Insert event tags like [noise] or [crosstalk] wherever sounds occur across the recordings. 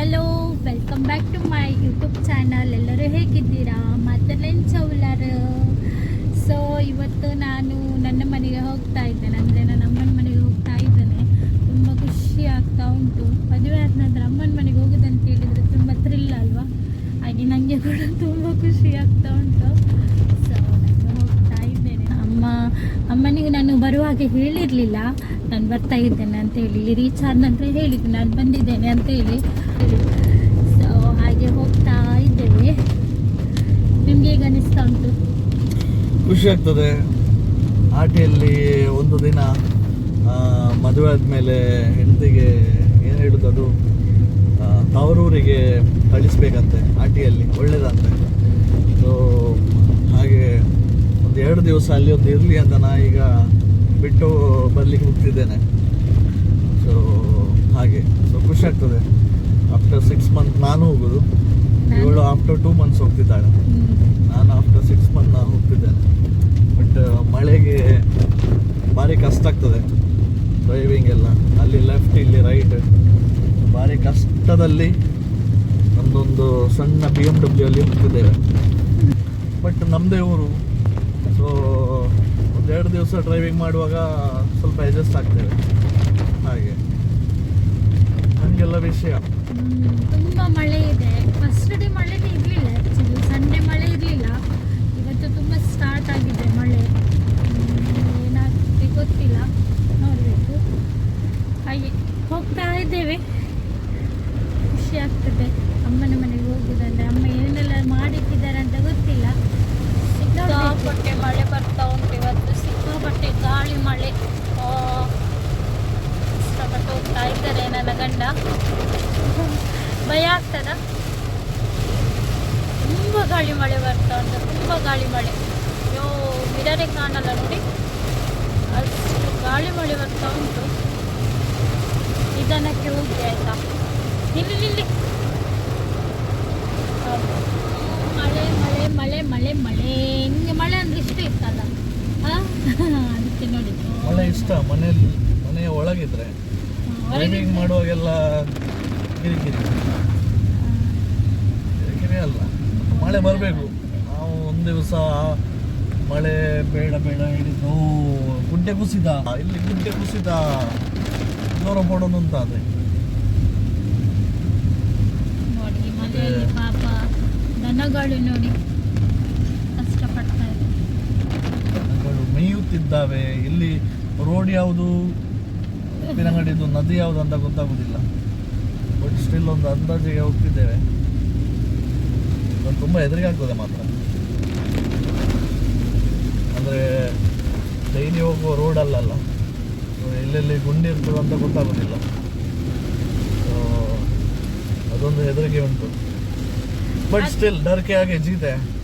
Hello welcome back to my YouTube channel ಎಲ್ಲರೂ ಹೇಗಿದ್ದೀರಾ? ಮದರ್ಲೆನ್ ಚೌಲರ್. So ಇವತ್ತು ನಾನು ನನ್ನ ಮನೆಗೆ ಹೋಗ್ತಾ ಇದ್ದೇನೆ. ಅಂದರೆ ನನ್ನ ಅಮ್ಮನ ಮನೆಗೆ ಹೋಗ್ತಾ ಇದ್ದೇನೆ. ತುಂಬ ಖುಷಿ ಆಗ್ತಾ ಉಂಟು. ಮದುವೆ ಆದ ನಂತರ ಅಮ್ಮನ ಮನೆಗೆ ಹೋಗೋದಂತ ಹೇಳಿದರೆ ತುಂಬ ಥ್ರಿಲ್ ಅಲ್ವಾ? ಹಾಗೆ ನನಗೆ ಕೂಡ ತುಂಬ ಖುಷಿ ಆಗ್ತಾ ಉಂಟು. ಅಮ್ಮ ಅಮ್ಮನಿಗೆ ನಾನು ಬರುವಾಗ ಹೇಳಿರಲಿಲ್ಲ. ನಾನು ಬರ್ತಾ ಇದ್ದೇನೆ ಅಂತ ಹೇಳಿ ರೀಚ್ ಆದ ನಂತರ ಹೇಳಿದ್ದು, ನಾನು ಬಂದಿದ್ದೇನೆ ಅಂತ ಹೇಳಿ. ಸೊ ಹಾಗೆ ಹೋಗ್ತಾ ಇದ್ದೇವೆ. ನಿಮ್ಗೆ ಈಗ ಅನಿಸ್ತಾ ಉಂಟು? ಖುಷಿ ಆಗ್ತದೆ. ಆಟಿಯಲ್ಲಿ ಒಂದು ದಿನ ಮದುವೆ ಆದಮೇಲೆ ಹೆಂಡತಿಗೆ ಏನು ಹೇಳುದು ಅದು? ತವರೂರಿಗೆ ಕಳಿಸ್ಬೇಕಂತೆ, ಆಟಿಯಲ್ಲಿ, ಒಳ್ಳೇದಂತೆ. ಸೊ ಒಂದು ಎರಡು ದಿವಸ ಅಲ್ಲಿ ಒಂದು ಇರಲಿ ಅಂತ ನಾ ಈಗ ಬಿಟ್ಟು ಬರಲಿಕ್ಕೆ ಹೋಗ್ತಿದ್ದೇನೆ. ಸೊ ಹಾಗೆ. ಸೊ ಖುಷಿ ಆಗ್ತದೆ. ಆಫ್ಟರ್ ಸಿಕ್ಸ್ ಮಂತ್ ನಾನು ಹೋಗೋದು. ಇವಳು ಆಫ್ಟರ್ ಟೂ ಮಂತ್ಸ್ ಹೋಗ್ತಿದ್ದಾಳೆ. ನಾನು ಆಫ್ಟರ್ ಸಿಕ್ಸ್ ಮಂತ್ ನಾನು ಹೋಗ್ತಿದ್ದೇನೆ. ಬಟ್ ಮಳೆಗೆ ಭಾರಿ ಕಷ್ಟ ಆಗ್ತದೆ. ಡ್ರೈವಿಂಗ್ ಎಲ್ಲ. ಅಲ್ಲಿ ಲೆಫ್ಟ್ ಇಲ್ಲಿ ರೈಟ್ ಭಾರಿ ಕಷ್ಟದಲ್ಲಿ ನಮ್ಮದೊಂದು ಸಣ್ಣ ಬಿ ಎಂ ಡಬ್ಲ್ಯೂ ಅಲ್ಲಿ ಹೋಗ್ತಿದ್ದೇವೆ. ಬಟ್ ನಮ್ಮದೇ ಊರು ಸೊ ಒಂದೆರಡು ದಿವಸ ಡ್ರೈವಿಂಗ್ ಮಾಡುವಾಗ ಸ್ವಲ್ಪ ಅಡ್ಜಸ್ಟ್ ಆಗ್ತೇವೆ ಹಾಗೆ. ಹಂಗೆಲ್ಲ ವಿಷಯ. ತುಂಬ ಮಳೆ ಇದೆ. ಫಸ್ಟ್ ಡೇ ಮಳೆನೇ ಇರಲಿಲ್ಲ ಆ್ಯಕ್ಚುಲಿ ಸಂಡೇ ಮಳೆ ಇರಲಿಲ್ಲ. ಇವತ್ತು ತುಂಬ ಸ್ಟಾರ್ಟ್ ಆಗಿದೆ ಮಳೆ. ಏನಾಗ್ತದೆ ಗೊತ್ತಿಲ್ಲ. ನೋಡಬೇಕು. ಹಾಗೆ ಹೋಗ್ತಾ ಇದ್ದೇವೆ. ಖುಷಿ ಆಗ್ತದೆ. ಅಮ್ಮನ ಮನೆಗೆ ಹೋಗುದಂದ್ರೆ. ಅಮ್ಮ ಏನೆಲ್ಲ ಮಾಡಿಟ್ಟಿದ್ದಾರೆ ಅಂತ ಗೊತ್ತಿಲ್ಲ. ಸಿಕ್ಕಾಪಟ್ಟೆ ಮಳೆ ಬರ್ತಾ ಉಂಟು ಇವತ್ತು. ಸಿಕ್ಕಾಪಟ್ಟೆ ಗಾಳಿ ಮಳೆ. ಆ, ಕಷ್ಟಪಟ್ಟು ಹೋಗ್ತಾ ಇದ್ದಾರೆ ನನ್ನ ಗಂಡ. ಭಯ ಆಗ್ತದ? ತುಂಬ ಗಾಳಿ ಮಳೆ ಬರ್ತಾ ಉಂಟು ತುಂಬ ಗಾಳಿ ಮಳೆ. ಅಯ್ಯೋ ಮಿರರೇ ಕಾಣಲ್ಲ ನೋಡಿ. ಅಷ್ಟು ಗಾಳಿ ಮಳೆ ಬರ್ತಾ ಉಂಟು. ನಿಧಾನಕ್ಕೆ ಹೋಗಿ ಆಯ್ತಾ? ನಿಲ್ಲಿ ನಿಲ್ಲಿ. ಮಳೆ ಮಳೆ ಮಳೆ ಮಳೆ ಮಳೆ. ನಿಮಗೆ ಮಳೆ ಅಂದ್ರೆ ಇಷ್ಟ ಇರ್ತಲ್ಲ ಹಾ ಅದಕ್ಕೆ ನೋಡಿ. ಮಳೆ ಇಷ್ಟ. ಮನೆಯಲ್ಲಿ ಮನೆಯ ಒಳಗಿದ್ರೆ ಡ್ರೈವಿಂಗ್ ಮಾಡುವಾಗೆಲ್ಲ ಕಿರಿಕಿರಿ. ಕಿರಿಕಿರಿ ಅಲ್ಲ. ಮಳೆ ಬರಬೇಕು. ನಾವು ಒಂದು ದಿವಸ ಮಳೆ ಬೇಡ ಬೇಡ ಹಿಡಿದು ಗುಡ್ಡೆ ಕುಸಿದ. ಇಲ್ಲಿ ಗುಡ್ಡೆ ಕುಸಿದ. ದೂರ ಪಡೋದು ಅಂತ ಅದೇ ದನಗಳು ನೋಡಿ ಮೇಯುತ್ತಿದ್ದಾವೆ. ಇಲ್ಲಿ ರೋಡ್ ಯಾವುದು ಉಪ್ಪಿನಂಗಡಿದು ನದಿ ಯಾವುದು ಅಂತ ಗೊತ್ತಾಗುದಿಲ್ಲ. ಬಟ್ ಸ್ಟಿಲ್ ಒಂದು ಅಂದಾಜಿಗೆ ಹೋಗ್ತಿದ್ದೇವೆ ತುಂಬ ಹೆದರಿಕೆ ಆಗ್ತದೆ ಮಾತ್ರ. ಅಂದರೆ ಡೈಲಿ ಹೋಗುವ ರೋಡ್ ಅಲ್ಲಲ್ಲ. ಎಲ್ಲೆಲ್ಲಿ ಗುಂಡಿ ಇರ್ತದೆ ಅಂತ ಗೊತ್ತಾಗೋದಿಲ್ಲ. ಸೊ ಅದೊಂದು ಹೆದರಿಕೆ ಉಂಟು. ಬಟ್ ಸ್ಟಿಲ್ ಡರ್ಕೆ ಹಾಗೆ ಜೀತೆ ಇದು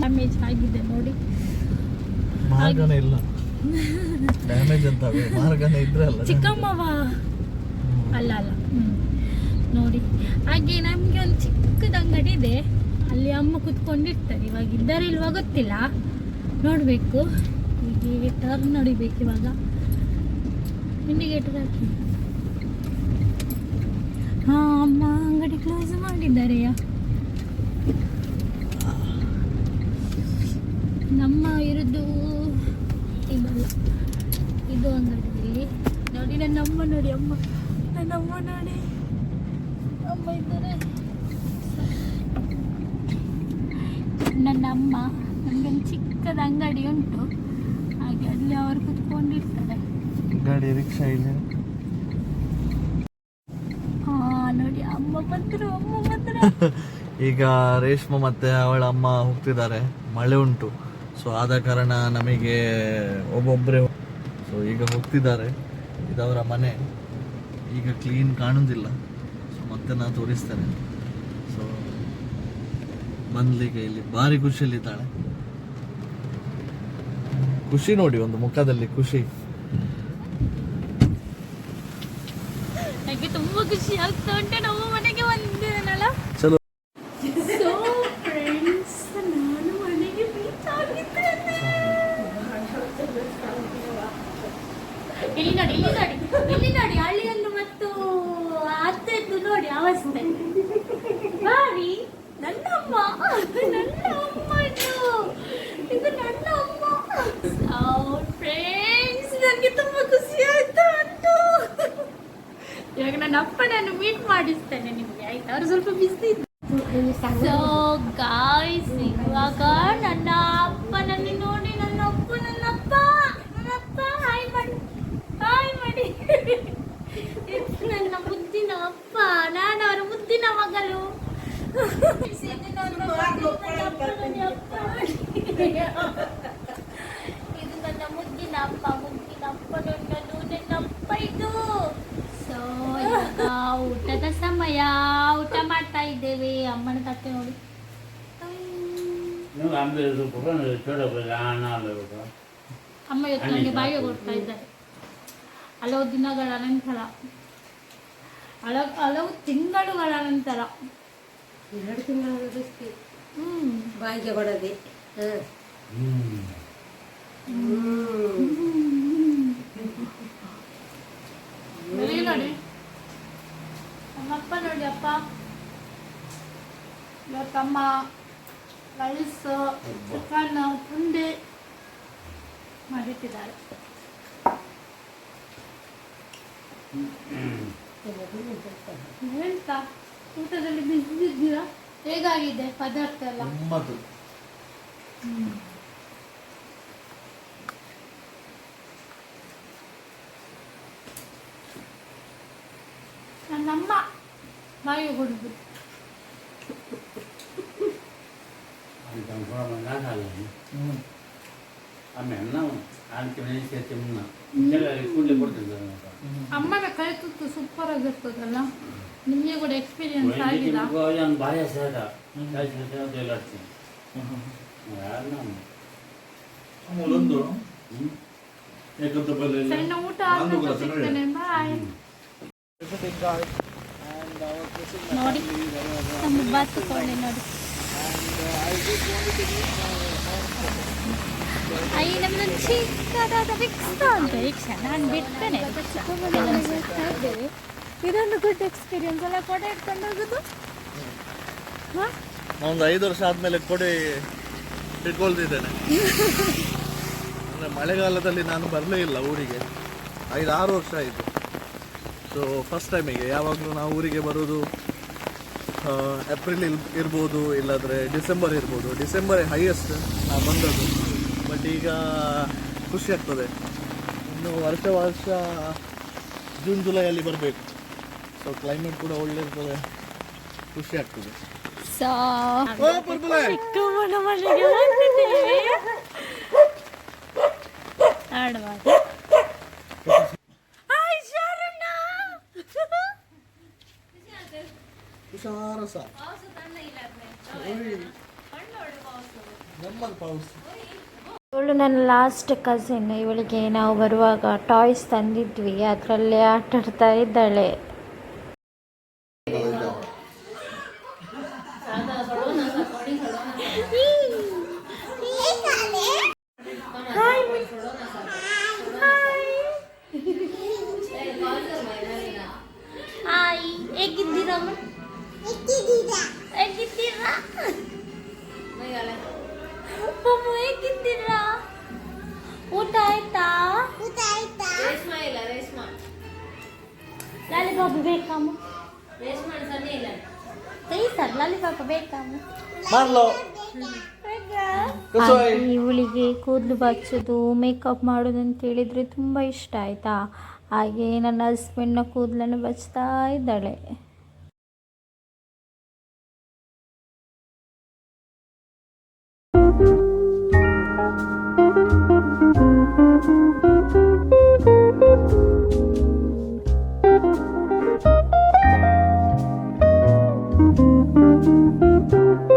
ಡ್ಯಾಮೇಜ್ ಆಗಿದೆ ನೋಡಿ. ಮಾರ್ಗನೇ ಇಲ್ಲ. ಡ್ಯಾಮೇಜ್ ಅಂತ ಮಾರ್ಗನೇ ಇದ್ರೆ ಅಲ್ಲ ಚಿಕ್ಕಮ್ಮವ. ಅಲ್ಲ ಅಲ್ಲ. ನೋಡಿ. ಹಾಗೆ ನಮಗೆ ಒಂದು ಚಿಕ್ಕದ ಅಂಗಡಿ ಇದೆ. ಅಲ್ಲಿ ಅಮ್ಮ ಕುತ್ಕೊಂಡಿರ್ತಾರೆ. ಇವಾಗ ಇದ್ದಾರೆ ಇಲ್ವಾ ಗೊತ್ತಿಲ್ಲ. ನೋಡಬೇಕು. ಹೀಗೆ ಟರ್ನ್ ನೋಡಿಬೇಕು ಇವಾಗ. ಇಂಡಿಕೇಟರ್ ಹಾಕಿ. ಹಾ ಅಮ್ಮ ಅಂಗಡಿ ಕ್ಲೋಸ್ ಮಾಡಿದ್ದಾರೆಯಾ ನಮ್ಮ ಇರೋದು ಇದು ಅಂಗಡಿಯಲ್ಲಿ. ನೋಡಿ ನನ್ನ ಅಮ್ಮ ನೋಡಿ ಅಮ್ಮ. ನನ್ನ ಅಮ್ಮ ನೋಡಿ. ಅಮ್ಮ ಇದ್ದಾರೆ. ನನ್ನ ಅಮ್ಮ ನಮ್ಗೊಂದು ಚಿಕ್ಕದ ಅಂಗಡಿ ಉಂಟು. ಹಾಗೆ ಅಲ್ಲಿ ಅವರು ಕುತ್ಕೊಂಡಿರ್ತಾರೆ. ಗಾಡಿ ರಿಕ್ಷಾ ಇದೆ. ಹಾ ನೋಡಿ ಅಮ್ಮ ಬಂದರು ಅಮ್ಮ ಮಾತ್ರ. [laughs] ಈಗ ರೇಷ್ಮಾ ಮತ್ತೆ ಅವಳ ಅಮ್ಮ ಹೋಗ್ತಿದ್ದಾರೆ. ಮಳೆ ಉಂಟು. ಸೊ ಆದ ಕಾರಣ ನಮಗೆ ಒಬ್ಬೊಬ್ಬರೇ ಸೊ ಈಗ ಹೋಗ್ತಿದ್ದಾರೆ. ಇದವರ ಮನೆ. ಈಗ ಕ್ಲೀನ್ ಕಾಣೋದಿಲ್ಲ. ಸೊ ಮತ್ತೆ ನಾನು ತೋರಿಸ್ತೇನೆ. ಸೊ ಬಂದ್ಲಿಕ್ಕೆ ಇಲ್ಲಿ ಭಾರಿ ಖುಷಿಯಲ್ಲಿದ್ದಾಳೆ ಖುಷಿ ನೋಡಿ ಒಂದು ಮುಖದಲ್ಲಿ ಖುಷಿ. ತುಂಬಾ ಖುಷಿ ಆಗ್ತಾ ಉಂಟೆ ಇಲ್ಲಿ ನೋಡಿ ಇಲ್ಲಿ ನೋಡಿ ಮತ್ತು ಅತ್ತೆದ್ದು ನೋಡಿ ಅವಸ್ಥೆ. ಬಾರಿ ನನ್ನ ಅಮ್ಮ ಇದು. ಇದು ನನ್ನ ಅಮ್ಮ ಫ್ರೆಂಡ್ಸ್ ನನಗೆ ತುಂಬಾ ಖುಷಿ ಆಯ್ತು ಉಂಟು ಇವಾಗ ನನ್ನ ಅಪ್ಪನನ್ನು ಮೀಟ್ ಮಾಡಿಸ್ತೇನೆ ನಿಮಗೆ, ಆಯ್ತು? ಅವರು ಸ್ವಲ್ಪ ಬಿಸಿ ಸೊ ಗಾಯ್ಸ್ ಇವಾಗ ಇದು ನನ್ನ ಮುದ್ದಿನ ಅಪ್ಪ ಮುದ್ದಿನ ಅಪ್ಪನೊಂದನು ನನ್ನಪ್ಪ ಇದು ಸೊ ಊಟದ ಸಮಯ ಊಟ ಮಾಡ್ತಾ ಇದ್ದೇವೆ ಅಮ್ಮನ ತಟ್ಟೆ ನೋಡಿ ಅಮ್ಮ ಇವತ್ತು ನನಗೆ ಬಾಯಿಗೆ ಕೊಡ್ತಾ ಇದ್ದಾರೆ ಹಲವು ದಿನಗಳ ನಂತರ ಹಲವು ಹಲವು ತಿಂಗಳುಗಳ ನಂತರ ಎರಡು ತಿಂಗಳು ಬಿಸ್ತಿ ಹ್ಮ್. ಬಾಯಿಗೆ ಕೊಡದೆ ನೋಡಿ. ನಮ್ಮಪ್ಪ ನೋಡಿ ಅಪ್ಪ. ಇವತ್ತಮ್ಮ ರೈಸ್ ಚಿಕನ್ ಪುಂಡೆ ಮಾಡಿಟ್ಟಿದ್ದಾರೆ. ಎಂತ ಊಟದಲ್ಲಿ ಬಿದ್ದಿದ್ದೀರಾ ಹೇಗಾಗಿದೆ ಪದಾರ್ಥ ಎಲ್ಲ ನಮ್ಮದು ನನ್ನಮ್ಮ ಬಾಯಿ ಹುಡುಗರು ಅಮ್ಮನ ಕೈ ತುತ್ತು ಸೂಪರ್ ಆಗಿರ್ತದಲ್ಲ? ನಿಮಗೆ ಕೂಡ ಎಕ್ಸ್ಪೀರಿಯನ್ಸ್ ಆಗಿದೆ. ಭಾಳ ಸೇದ ನಾನು? ಒಂದು ಏಕಂತ ಬಲ್ಲಿ ಸಣ್ಣ ಊಟ ಆದ್ಮೇಲೆ ಸಿಗ್ತೇನೆ. ಬಾಯ್ ನೋಡಿ. ನಮ್ಮ ನೋಡಿ. ಅಯ್ಯ ಚಿಕ್ಕದಾದ ರಿಕ್ಷಾ ಅಂತ ಈಗ ನಾನು ಬಿಡ್ತೇನೆ. ಇದೊಂದು ಗುಡ್ ಎಕ್ಸ್ಪೀರಿಯನ್ಸ್ ಅಲ್ಲ? ಕೊಡೆ ಇಟ್ಕೊಂಡು ಹೋಗುದು? ಒಂದು ಐದು ವರ್ಷ ಆದ್ಮೇಲೆ ಕೊಡಿ ಇಟ್ಕೊಳ್ತಿದ್ದೇನೆ. ಅಂದ್ರೆ ಮಳೆಗಾಲದಲ್ಲಿ ನಾನು ಬರಲೇ ಇಲ್ಲ ಊರಿಗೆ. ಐದು, ಆರು ವರ್ಷ ಆಯಿತು. ಸೊ ಫಸ್ಟ್ ಟೈಮಿಗೆ ಯಾವಾಗಲೂ ನಾವು ಊರಿಗೆ ಬರೋದು ಏಪ್ರಿಲ್ ಇಲ್ ಇರ್ಬೋದು, ಇಲ್ಲಾದರೆ ಡಿಸೆಂಬರ್ ಇರ್ಬೋದು. ಡಿಸೆಂಬರ್ ಹೈಯೆಸ್ಟ್ ನಾವು ಬಂದದ್ದು. ಬಟ್ ಈಗ ಖುಷಿ ಆಗ್ತದೆ. ಇನ್ನು ವರ್ಷ ವರ್ಷ ಜೂನ್ ಜುಲೈಯಲ್ಲಿ ಬರಬೇಕು. ಸೊ ಕ್ಲೈಮೇಟ್ ಕೂಡ ಒಳ್ಳೆ ಖುಷಿ ಆಗ್ತದೆ. ಸೊ. ಇವಳು ನನ್ನ ಲಾಸ್ಟ್ ಕಸಿನ್ ಇವಳಿಗೆ ನಾವು ಬರುವಾಗ ಟಾಯ್ಸ್ ತಂದಿದ್ವಿ. ಅದರಲ್ಲೇ ಆಟಾಡ್ತಾ ಇದ್ದಾಳೆ. ಮಮ್ಮು ಹೇಗಿದ್ದೀರಾ? ಊಟ ಆಯ್ತಾ? ಲಾಲಿಪಾಪ್ ಬೇಕಾಮ ಸರಿ ಸರ್ ಲಾಲಿಪಾಪ್ ಬೇಕಾಮ ಮಾಡ್ಲೋ ಇವಳಿಗೆ ಕೂದಲು ಬಚ್ಚೋದು ಮೇಕಪ್ ಮಾಡೋದು ಅಂತ ಹೇಳಿದ್ರೆ ತುಂಬ ಇಷ್ಟ ಆಯ್ತಾ? ಹಾಗೆ ನನ್ನ ಹಸ್ಬೆಂಡ್ನ ಕೂದಲನ್ನು ಬಚ್ತಾ ಇದ್ದಾಳೆ.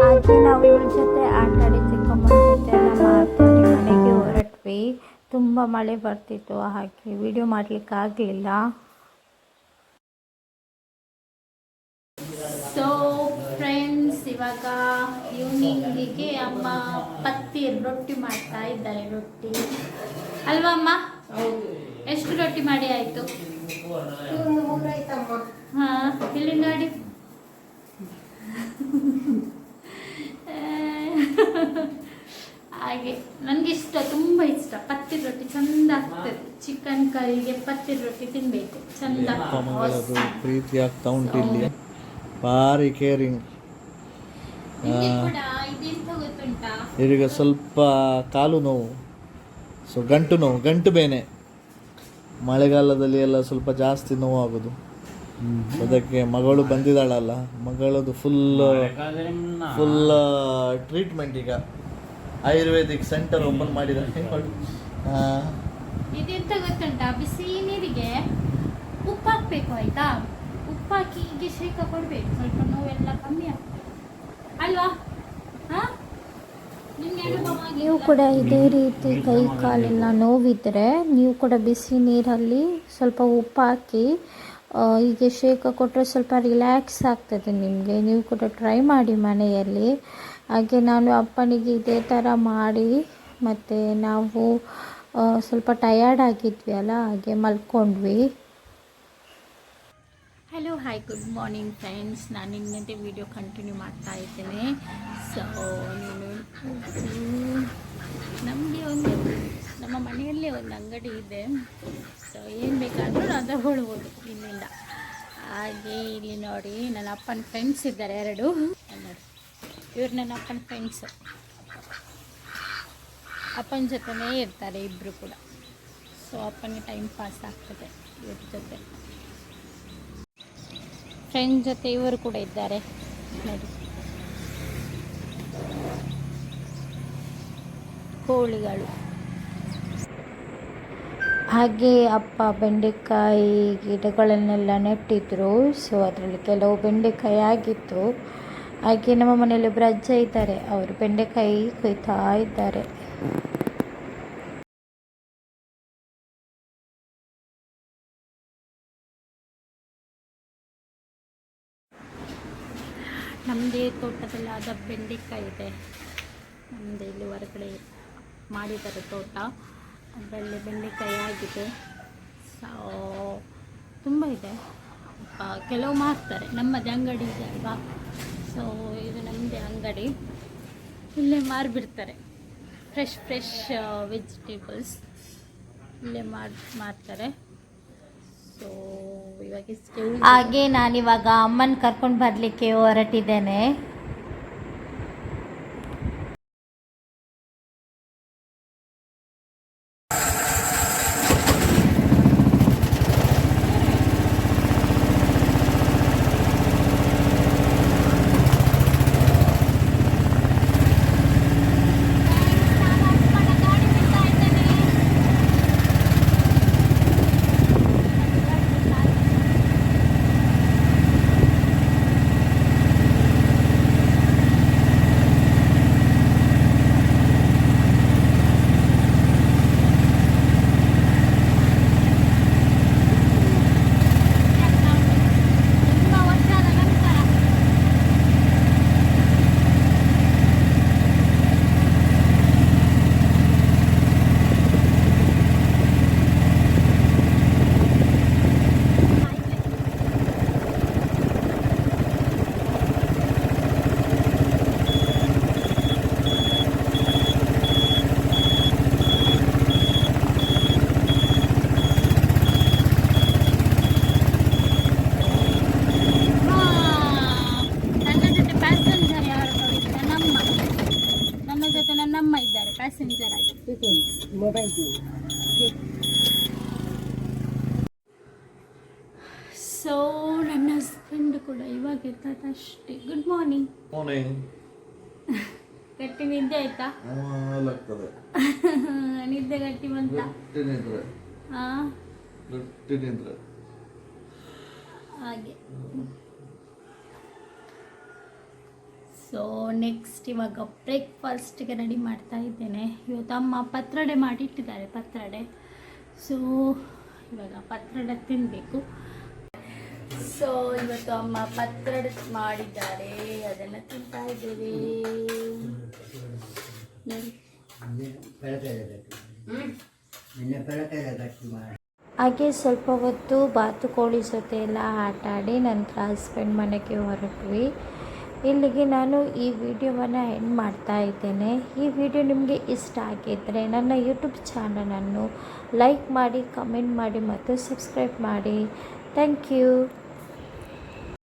ಹಾಗೆ ನಾವು ಇವ್ರ ಜೊತೆ ಆಟ ಆಡಿ ಚಿಕ್ಕಮ್ಮನ ಜೊತೆ ಮನೆಗೆ ಹೊರಟ್ವಿ. ತುಂಬ ಮಳೆ ಬರ್ತಿತ್ತು, ಹಾಗೆ ವಿಡಿಯೋ ಮಾಡ್ಲಿಕ್ಕೆ ಆಗಲಿಲ್ಲ. ಸೊ ಇವಾಗ ಈವ್ನಿಂಗಿಗೆ ಅಮ್ಮ ಪತ್ತಿ ರೊಟ್ಟಿ ಮಾಡ್ತಾ ಇದ್ದಾರೆ ರೊಟ್ಟಿ. ಅಲ್ವಾ ಅಮ್ಮ? ಎಷ್ಟು ರೊಟ್ಟಿ ಮಾಡಿ ಆಯ್ತು? ಹಾಂ ಇಲ್ಲಿ ನೋಡಿ? ಹಾಗೆ ನನಗೆ ಇಷ್ಟ ತುಂಬ ಇಷ್ಟ. ಪತ್ತಿ ರೊಟ್ಟಿ ಚಂದ ಆಗ್ತದೆ. ಚಿಕನ್ ಕರಿಗೆ ಪತ್ತಿ ರೊಟ್ಟಿ ತಿನ್ಬೇಕು. ಚಂದ. ಪ್ರೀತಿ ಆಗ್ತಾ ಉಂಟು ಇಲ್ಲಿ. ಭಾರಿ ಕೇರಿಂಗ್ ನಿಮ್ಗೆ ಕೂಡ ಇದೆಂತ ಗೊತ್ತುಂಟಾ ಇವರಿಗೆ ಸ್ವಲ್ಪ ಕಾಲು ನೋವು. ಸೊ ಗಂಟು ನೋವು ಗಂಟು ಬೇನೆ. ಮಳೆಗಾಲದಲ್ಲಿ ಎಲ್ಲ ಸ್ವಲ್ಪ ಜಾಸ್ತಿ ನೋವಾಗೋದು. ಅದಕ್ಕೆ ಮಗಳು ಬಂದಿದ್ದಾಳಲ್ಲ ಮಗಳದು ಫುಲ್ ಫುಲ್ ಟ್ರೀಟ್ಮೆಂಟ್ ಈಗ. ಆಯುರ್ವೇದಿಕ್ ಸೆಂಟರ್ ಓಪನ್ ಮಾಡಿದ್ದಾರೆ. ಇದೆಂತ ಗೊತ್ತುಂಟಾ? ಬಿಸಿ ನೀರಿಗೆ ಉಪ್ಪು ಹಾಕ್ಬೇಕು ಆಯ್ತಾ? ಉಪ್ಪು ಹಾಕಿ ಹೀಗೆ ಶೇಕ ಕೊಡ್ಬೇಕು. ಸ್ವಲ್ಪ ನೋವೆಲ್ಲ ಕಮ್ಮಿ ಆಗ್ತದೆ ಅಲ್ವಾ ಹಾ ನಿಮ್ಗೆ ಅನುಭವ ನೀವು ಕೂಡ ಇದೇ ರೀತಿ ಕೈ ಕಾಲೆಲ್ಲ ನೋವಿದ್ರೆ ನೀವು ಕೂಡ ಬಿಸಿ ನೀರಲ್ಲಿ ಸ್ವಲ್ಪ ಉಪ್ಪು ಹಾಕಿ ಹೀಗೆ ಶೇಕ ಕೊಟ್ಟರೆ ಸ್ವಲ್ಪ ರಿಲ್ಯಾಕ್ಸ್ ಆಗ್ತದೆ ನಿಮಗೆ. ನೀವು ಕೂಡ ಟ್ರೈ ಮಾಡಿ ಮನೆಯಲ್ಲಿ. ಹಾಗೆ ನಾನು ಅಪ್ಪನಿಗೆ ಇದೇ ಥರ ಮಾಡಿ, ಮತ್ತು ನಾವು ಸ್ವಲ್ಪ ಟಯರ್ಡ್ ಆಗಿದ್ವಿ ಅಲ್ಲ, ಹಾಗೆ ಮಲ್ಕೊಂಡ್ವಿ. Hello hi good morning friends ನಾನು ಇನ್ನಂತೆ ವಿಡಿಯೋ ಕಂಟಿನ್ಯೂ ಮಾಡ್ತಾ ಇದ್ದೇನೆ. ಸೊ ನಮಗೆ ಒಂದು ನಮ್ಮ ಮನೆಯಲ್ಲೇ ಒಂದು ಅಂಗಡಿ ಇದೆ. ಸೊ ಏನು ಬೇಕಾದರೂ ನಾನು ತಗೊಳ್ಬೋದು ಇಲ್ಲಿಂದ ಹಾಗೆ ಇಲ್ಲಿ ನೋಡಿ, ನನ್ನ ಅಪ್ಪನ ಫ್ರೆಂಡ್ಸ್ ಇದ್ದಾರೆ ಎರಡು. ನೋಡಿ ಇವ್ರು ನನ್ನ ಅಪ್ಪನ ಫ್ರೆಂಡ್ಸ್ ಅಪ್ಪನ ಜೊತೆನೇ ಇರ್ತಾರೆ ಇಬ್ಬರು ಕೂಡ. ಸೊ ಅಪ್ಪನಿಗೆ ಟೈಮ್ ಪಾಸ್ ಆಗ್ತದೆ ಇವ್ರ ಜೊತೆ. ಫ್ರೆಂಡ್ ಜೊತೆ ಇವರು ಕೂಡ ಇದ್ದಾರೆ. ನೋಡಿ. ಕೋಳಿಗಳು. ಹಾಗೆ ಅಪ್ಪ ಬೆಂಡೆಕಾಯಿ ಗಿಡಗಳನ್ನೆಲ್ಲ ನೆಟ್ಟಿದ್ರು. ಸೊ ಅದರಲ್ಲಿ ಕೆಲವು ಬೆಂಡೆಕಾಯಿ ಆಗಿತ್ತು. ಹಾಗೆ ನಮ್ಮ ಮನೆಯಲ್ಲಿ ಒಬ್ಬರು ಅಜ್ಜ ಇದ್ದಾರೆ. ಅವರು ಬೆಂಡೆಕಾಯಿ ಕೊಯ್ತಾ ಇದ್ದಾರೆ. ನಮ್ಮದೇ ತೋಟದಲ್ಲಿ ಆದ ಬೆಂಡೆಕಾಯಿ ಇದೆ. ನಮ್ಮದು ಇಲ್ಲಿ ಹೊರಗಡೆ ಮಾಡಿದ್ದಾರೆ ತೋಟ. ಅದರಲ್ಲಿ ಬೆಂಡೆಕಾಯಿ ಆಗಿದೆ. ಸೊ ತುಂಬ ಇದೆ. ಕೆಲವು ಮಾರ್ತಾರೆ. ನಮ್ಮದೇ ಅಂಗಡಿ ಇದೆ ಅಲ್ವಾ? ಸೊ ಇದು ನಮ್ಮದೇ ಅಂಗಡಿ. ಇಲ್ಲೇ ಮಾರಿಬಿಡ್ತಾರೆ. ಫ್ರೆಶ್ ಫ್ರೆಶ್ ವೆಜಿಟೇಬಲ್ಸ್ ಇಲ್ಲೇ ಮಾರ್, ಮಾರ್ತಾರೆ. ಸೊ ಇವಾಗ. ಹಾಗೆ ನಾನಿವಾಗ ಅಮ್ಮನ ಕರ್ಕೊಂಡು ಬರಲಿಕ್ಕೆ ಹೊರಟಿದ್ದೇನೆ ತುಂಬ ವರ್ಷದ ನಂತರ ಹಾ, ನನ್ನ ಜೊತೆ ಪ್ಯಾಸೆಂಜರ್ ಯಾರು ನೋಡಿ ನನ್ನಮ್ಮ ನನ್ನ ಜೊತೆ ನನ್ನಮ್ಮ ಇದ್ದಾರೆ ಪ್ಯಾಸೆಂಜರ್ ಆಗಿ ಮೊಬೈಲ್ ಸೊ ನನ್ನ ಹಸ್ಬೆಂಡ್ ಕೂಡ ಇರ್ತದಷ್ಟೇ ಗುಡ್ ಮಾರ್ನಿಂಗ್ ಮಾರ್ನಿಂಗ್ ಗಟ್ಟಿ ನಿದ್ದೆ ಆಯ್ತಾ? ಹಾಲಾಗ್ತದೆ [laughs] ನಿದ್ದೆ ಗಟ್ಟಿ ಬಂತ? ತಿನ್ನಿದ್ರೆ ಹಾ ನಿದ್ರೆ. ಹಾಗೆ. ಸೊ ನೆಕ್ಸ್ಟ್ ಇವಾಗ ಬ್ರೇಕ್ಫಾಸ್ಟ್ಗೆ ರೆಡಿ ಮಾಡ್ತಾ ಇದ್ದೇನೆ. ಇವತ್ತು ಅಮ್ಮ ಪತ್ರಡೆ ಮಾಡಿಟ್ಟಿದ್ದಾರೆ ಪತ್ರಡೆ. ಸೊ ಇವಾಗ ಪತ್ರಡೆ ತಿನ್ನಬೇಕು ಸೊ ಇವತ್ತು ಅಮ್ಮ ಪತ್ರೊಡೆ ಮಾಡಿದ್ದಾರೆ. ಅದನ್ನ ತಿಂತಾ ಇದ್ದೀವಿ. ನೋಡಿ. ಹಾಗೆ ಸ್ವಲ್ಪ ಹೊತ್ತು ಬಾತುಕೋಳಿ ಜೊತೆ ಎಲ್ಲ ಆಟ ಆಡಿ ನಂತರ ಹಸ್ಬೆಂಡ್ ಮನೆಗೆ ಹೊರಟ್ವಿ. ಇಲ್ಲಿಗೆ ನಾನು ಈ ವಿಡಿಯೋವನ್ನು ಎಂಡ್ ಮಾಡ್ತಾ ಇದ್ದೇನೆ. ಈ ವಿಡಿಯೋ ನಿಮಗೆ ಇಷ್ಟ ಆಗಿದ್ದರೆ ನನ್ನ ಯೂಟ್ಯೂಬ್ ಚಾನಲನ್ನು ಲೈಕ್ ಮಾಡಿ ಕಮೆಂಟ್ ಮಾಡಿ ಮತ್ತು ಸಬ್ಸ್ಕ್ರೈಬ್ ಮಾಡಿ. Thank you.